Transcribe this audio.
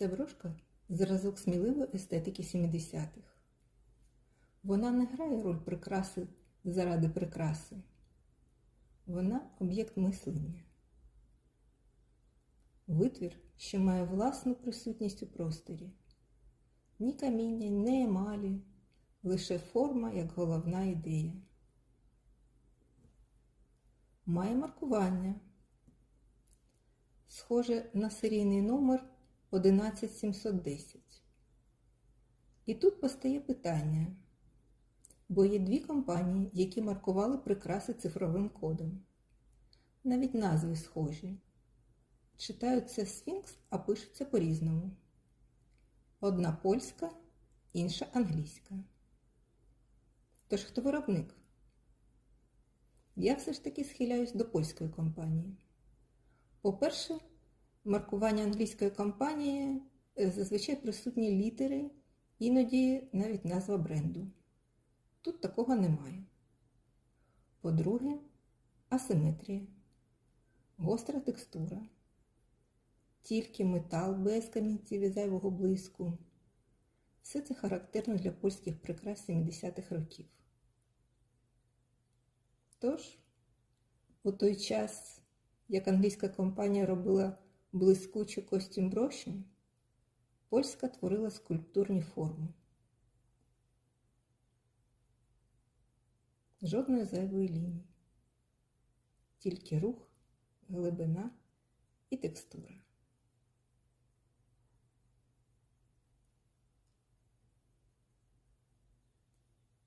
Ця брошка зразок сміливої естетики 70-х. Вона не грає роль прикраси заради прикраси. Вона об'єкт мислення. Витвір, що має власну присутність у просторі. Ні каміння, ні емалі, лише форма як головна ідея. Має маркування. Схоже на серійний номер 11710. І тут постає питання, бо є дві компанії, які маркували прикраси цифровим кодом. Навіть назви схожі. Читаються Сфінкс, а пишуться по-різному. Одна польська, інша англійська. Тож хто виробник? Я все ж таки схиляюсь до польської компанії. По-перше, маркування англійської компанії е, зазвичай присутні літери, іноді навіть назва бренду. Тут такого немає. По-друге, асиметрія, гостра текстура, тільки метал без камінців і зайвого блиску. Все це характерно для польських прикрас 70-х років. Тож, у той час, як англійська компанія робила блискучу костюм броші, польська творила скульптурні форми. Жодної зайвої лінії, тільки рух, глибина і текстура.